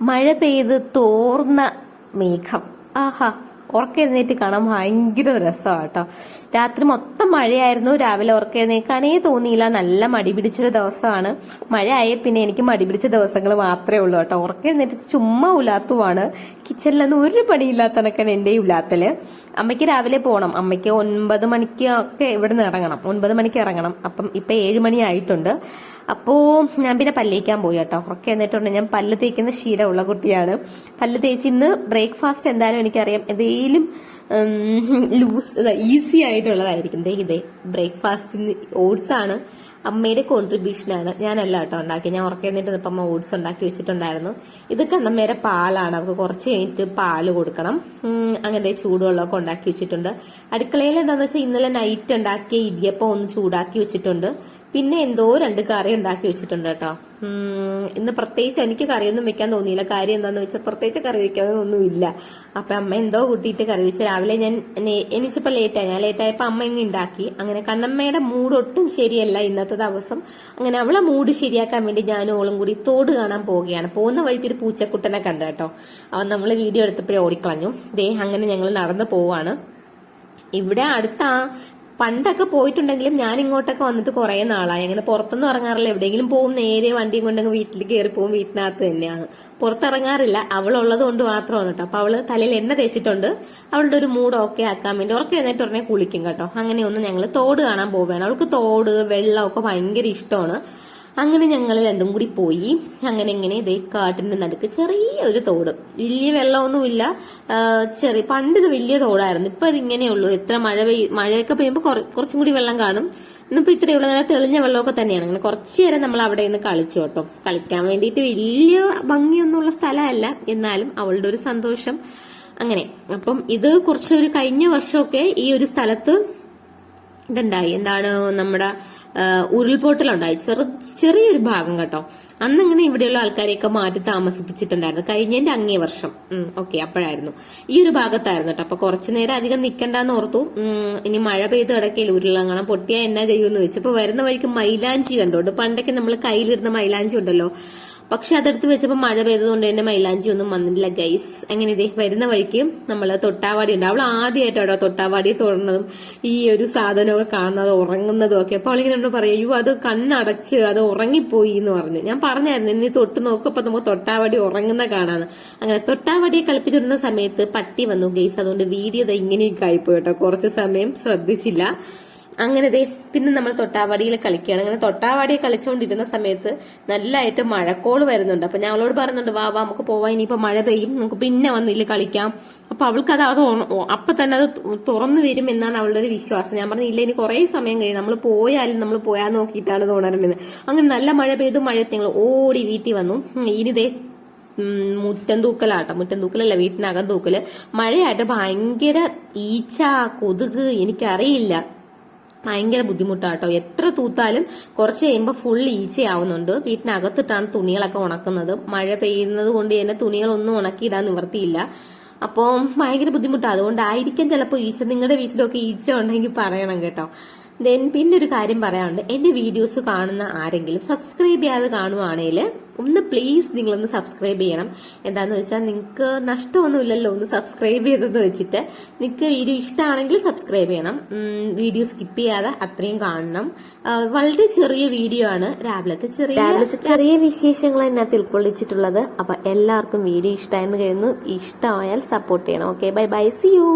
മഴ പെയ്ത് തോർന്ന മേഘം. ആഹാ ഉറക്കെഴുന്നേറ്റ് കാണാൻ ഭയങ്കര രസമാണ് കേട്ടോ. രാത്രി മൊത്തം മഴയായിരുന്നു രാവിലെ ഉറക്കെഴുന്നേക്കാനേ തോന്നിയില്ല. നല്ല മടി പിടിച്ചൊരു ദിവസമാണ്. മഴ ആയ പിന്നെ എനിക്ക് മടി പിടിച്ച ദിവസങ്ങൾ മാത്രമേ ഉള്ളൂ കേട്ടോ. ഉറക്കെഴുന്നേറ്റ് ചുമ്മാ ഉലാത്തുവാണ്. കിച്ചണിലൊന്നും ഒരു പണിയില്ലാത്ത കണക്കാണ് എന്റെ ഉലാത്തൽ. അമ്മയ്ക്ക് രാവിലെ പോകണം അമ്മയ്ക്ക് ഒൻപത് മണിക്ക് ഒക്കെ ഇവിടെ നിന്ന് ഇറങ്ങണം. ഒൻപത് മണിക്ക് ഇറങ്ങണം. അപ്പം ഇപ്പൊ ഏഴ് മണി ആയിട്ടുണ്ട്. അപ്പോ ഞാൻ പിന്നെ പല്ലേക്കാൻ പോയി കേട്ടോ. ഉറക്കെ എന്നിട്ടുണ്ട് ഞാൻ പല്ല് തേക്കുന്ന ശീലമുള്ള കുട്ടിയാണ്. പല്ല് തേച്ച് ഇന്ന് ബ്രേക്ക്ഫാസ്റ്റ് എന്തായാലും എനിക്കറിയാം. എന്തെങ്കിലും ലൂസ് ഈസി ആയിട്ടുള്ളതായിരിക്കും ദേ ഇതേ ബ്രേക്ക്ഫാസ്റ്റിന് ഓട്സ് ആണ് അമ്മയുടെ കോൺട്രിബ്യൂഷൻ ആണ് ഞാനല്ല കേട്ടോ ഉണ്ടാക്കി ഞാൻ ഉറക്കെ എന്നിട്ട് ഇപ്പം അമ്മ ഓട്സ് ഉണ്ടാക്കി വെച്ചിട്ടുണ്ടായിരുന്നു. ഇത് കണ്ണമ്മേരെ പാലാണ്. അവർക്ക് കുറച്ച് കഴിഞ്ഞിട്ട് പാൽ കൊടുക്കണം. അങ്ങനെ ചൂടുവെള്ളമൊക്കെ ഉണ്ടാക്കി വെച്ചിട്ടുണ്ട്. അടുക്കളയിൽ എന്താണെന്ന് വെച്ചാൽ ഇന്നലെ നൈറ്റ് ഉണ്ടാക്കിയ ഇടിയപ്പം ഒന്ന് ചൂടാക്കി വെച്ചിട്ടുണ്ട്. പിന്നെ എന്തോ രണ്ട് കറി ഉണ്ടാക്കി വെച്ചിട്ടുണ്ട് കേട്ടോ. ഇന്ന് പ്രത്യേകിച്ച് എനിക്ക് കറിയൊന്നും വെക്കാൻ തോന്നിയില്ല. കാര്യം എന്താണെന്ന് വെച്ചാൽ പ്രത്യേകിച്ച് കറി വെക്കാനൊന്നും ഇല്ല അപ്പൊ അമ്മ എന്തോ കൂട്ടിയിട്ട് കറി വെച്ച് രാവിലെ ഞാൻ എനിച്ചപ്പോ ലേറ്റായി ഞാൻ ലേറ്റായപ്പോ അമ്മ ഇങ്ങ് ഉണ്ടാക്കി. അങ്ങനെ കണ്ണമ്മയുടെ മൂഡ് ഒട്ടും ശരിയല്ല ഇന്നത്തെ ദിവസം. അങ്ങനെ അവളെ മൂഡ് ശരിയാക്കാൻ വേണ്ടി ഞാനും ഓളും കൂടി തോട് കാണാൻ പോവുകയാണ്. പോകുന്ന വഴിക്ക് ഒരു പൂച്ചക്കുട്ടനെ കണ്ടു കേട്ടോ. അവൻ നമ്മൾ വീഡിയോ എടുത്തപ്പോഴേ ഓടിക്കളഞ്ഞു. ദേ അങ്ങനെ ഞങ്ങൾ നടന്നു പോവാണ്. ഇവിടെ അടുത്ത ആ പണ്ടൊക്കെ പോയിട്ടുണ്ടെങ്കിലും ഞാൻ ഇങ്ങോട്ടൊക്കെ വന്നിട്ട് കുറേ നാളായി. അങ്ങനെ പുറത്തൊന്നും ഇറങ്ങാറില്ല. എവിടെയെങ്കിലും പോകും നേരെ വണ്ടിയും കൊണ്ടങ്ങ് വീട്ടിൽ കയറി പോകും വീട്ടിനകത്ത് തന്നെയാണ്. പുറത്തിറങ്ങാറില്ല. അവളുള്ളത് കൊണ്ട് മാത്രമാണ് കേട്ടോ. അപ്പൊ അവൾ തലയിൽ എണ്ണ തേച്ചിട്ടുണ്ട്. അവളുടെ ഒരു മൂഡ് ഓക്കെ ആക്കാൻ വേണ്ടി ഉറക്കെ എഴുന്നേറ്റ് ഉടനെ കുളിക്കും കേട്ടോ. അങ്ങനെയൊന്നും ഞങ്ങൾ തോട് കാണാൻ പോവുകയാണ്. അവൾക്ക് തോട് വെള്ളമൊക്കെ ഭയങ്കര ഇഷ്ടമാണ്. അങ്ങനെ ഞങ്ങൾ രണ്ടും കൂടി പോയി. അങ്ങനെ ഇങ്ങനെ ഇതേ കാട്ടിന്റെ നടുക്ക് ചെറിയ ഒരു തോട്. വലിയ വെള്ളമൊന്നുമില്ല. ചെറിയ പണ്ട് വലിയ തോടായിരുന്നു. ഇപ്പൊ ഇതിങ്ങനെയുള്ളൂ എത്ര മഴ പെയ്യ മഴയൊക്കെ പെയ്യുമ്പോൾ കുറച്ചും കൂടി വെള്ളം കാണും. ഇന്നിപ്പോ ഇത്രയുള്ള നല്ല തെളിഞ്ഞ വെള്ളമൊക്കെ തന്നെയാണ്. അങ്ങനെ കുറച്ചു നേരം നമ്മൾ അവിടെ നിന്ന് കളിച്ചു കേട്ടോ. കളിക്കാൻ വേണ്ടിയിട്ട് വലിയ ഭംഗിയൊന്നുമുള്ള സ്ഥലമല്ല. എന്നാലും അവളുടെ ഒരു സന്തോഷം. അങ്ങനെ അപ്പം ഇത് കുറച്ചൊരു കഴിഞ്ഞ വർഷമൊക്കെ ഈ ഒരു സ്ഥലത്ത് ഇതുണ്ടായി. എന്താണ് നമ്മുടെ ഉരുൾപൊട്ടലുണ്ടായി. ചെറു ചെറിയൊരു ഭാഗം കേട്ടോ. അന്നങ്ങനെ ഇവിടെയുള്ള ആൾക്കാരെയൊക്കെ മാറ്റി താമസിപ്പിച്ചിട്ടുണ്ടായിരുന്നു. കഴിഞ്ഞതിന്റെ അങ്ങേ വർഷം. ഓക്കെ അപ്പോഴായിരുന്നു. ഈ ഒരു ഭാഗത്തായിരുന്നു കേട്ടോ. അപ്പൊ കുറച്ചു നേരം അധികം നിൽക്കണ്ടെന്ന് ഓർത്തു. ഇനി മഴ പെയ്ത് കിടക്കില്ല ഉരുളങ്ങണം പൊട്ടിയാ എന്നാ ചെയ്യുമെന്ന് വെച്ചപ്പോ വരുന്ന വഴിക്ക് മൈലാഞ്ചി കണ്ടോണ്ട് പണ്ടൊക്കെ നമ്മൾ കയ്യിലിരുന്ന മൈലാഞ്ചി ഉണ്ടല്ലോ. പക്ഷെ അതെടുത്ത് വെച്ചപ്പോ മഴ പെയ്തതുകൊണ്ട് തന്നെ മൈലാഞ്ചി ഒന്നും വന്നിട്ടില്ല ഗൈസ് അങ്ങനെ ഇതേ വരുന്ന വഴിക്ക് നമ്മൾ തൊട്ടാവാടി ഉണ്ട്. അവൾ ആദ്യമായിട്ടാണോ തൊട്ടാവാടി തുറന്നതും ഈ ഒരു സാധനമൊക്കെ കാണുന്നത് ഉറങ്ങുന്നതും ഒക്കെ. അപ്പൊ അവളിങ്ങനെ എന്നോട് പറയും അയ്യോ അത് കണ്ണടച്ച് അത് ഉറങ്ങിപ്പോയി എന്ന് പറഞ്ഞു. ഞാൻ പറഞ്ഞായിരുന്നു ഇനി തൊട്ട് നോക്കപ്പോ നമുക്ക് തൊട്ടാവാടി ഉറങ്ങുന്ന കാണാന്ന്. അങ്ങനെ തൊട്ടാവാടിയെ കളിപ്പിച്ചിരുന്ന സമയത്ത് പട്ടി വന്നു ഗൈസ് അതുകൊണ്ട് വീഡിയോ ദാ ഇങ്ങനെയൊക്കെ ആയിപ്പോയി കേട്ടോ. കുറച്ച് സമയം ശ്രദ്ധിച്ചില്ല. അങ്ങനെ ദേ പിന്നെ നമ്മൾ തൊട്ടാവാടിയിൽ കളിക്കുകയാണ്. അങ്ങനെ തൊട്ടാവാടിയെ കളിച്ചുകൊണ്ടിരുന്ന സമയത്ത് നല്ലതായിട്ട് മഴക്കോൾ വരുന്നുണ്ട്. അപ്പൊ ഞങ്ങളോട് പറയുന്നുണ്ട് വാ വാ നമുക്ക് പോവാ. ഇനിയിപ്പോ മഴ പെയ്യും. നമുക്ക് പിന്നെ വന്നില്ല കളിക്കാം. അപ്പൊ അവൾക്ക് അത് അത് അപ്പൊ തന്നെ അത് തുറന്നു വരും എന്നാണ് അവളുടെ ഒരു വിശ്വാസം. ഞാൻ പറഞ്ഞു ഇല്ല ഇനി കുറെ സമയം കഴിയും. നമ്മൾ പോയാലും നമ്മൾ പോയാൽ നോക്കിയിട്ടാണ് തോന്നരുന്നത് അങ്ങനെ നല്ല മഴ പെയ്തു മഴയത്ത് ഞങ്ങൾ ഓടി വീട്ടിൽ വന്നു. ഇനിതേ മുറ്റം തൂക്കലാട്ടോ മുറ്റം തൂക്കലല്ല വീട്ടിനകം തൂക്കൽ മഴയായിട്ട് ഭയങ്കര ഈച്ച കൊതുക് എനിക്കറിയില്ല. ഭയങ്കര ബുദ്ധിമുട്ടാട്ടോ. എത്ര തൂത്താലും കുറച്ച് കഴിയുമ്പോൾ ഫുൾ ഈച്ചയാവുന്നുണ്ട്. വീട്ടിനകത്തിട്ടാണ് തുണികളൊക്കെ ഉണക്കുന്നത്. മഴ പെയ്യുന്നത് കൊണ്ട് തന്നെ തുണികളൊന്നും ഉണക്കിയിടാൻ നിവർത്തിയില്ല അപ്പോൾ ഭയങ്കര ബുദ്ധിമുട്ടാണ് അതുകൊണ്ടായിരിക്കും ചിലപ്പോൾ ഈച്ച നിങ്ങളുടെ വീട്ടിലൊക്കെ ഈച്ച ഉണ്ടെങ്കിൽ പറയണം കേട്ടോ. ദെൻ പിന്നെ ഒരു കാര്യം പറയാനുണ്ട്. എന്റെ വീഡിയോസ് കാണുന്ന ആരെങ്കിലും സബ്സ്ക്രൈബ് ചെയ്യാതെ കാണുവാണെങ്കിൽ ഒന്ന് പ്ലീസ് നിങ്ങളൊന്ന് സബ്സ്ക്രൈബ് ചെയ്യണം. എന്താന്ന് വെച്ചാൽ നിങ്ങൾക്ക് നഷ്ടമൊന്നുമില്ലല്ലോ ഒന്ന് സബ്സ്ക്രൈബ് ചെയ്തെന്ന് വെച്ചിട്ട്. നിങ്ങൾക്ക് വീഡിയോ ഇഷ്ടമാണെങ്കിൽ സബ്സ്ക്രൈബ് ചെയ്യണം. വീഡിയോ സ്കിപ്പ് ചെയ്യാതെ അത്രയും കാണണം. വളരെ ചെറിയ വീഡിയോ ആണ്. രാവിലത്തെ ചെറിയ ചെറിയ വിശേഷങ്ങൾ അതിനകത്ത് ഉൾക്കൊള്ളിച്ചിട്ടുള്ളത് അപ്പൊ എല്ലാവർക്കും വീഡിയോ ഇഷ്ടമായെന്ന് കഴിയുന്നു ഇഷ്ടമായാൽ സപ്പോർട്ട് ചെയ്യണം. Okay bye bye see you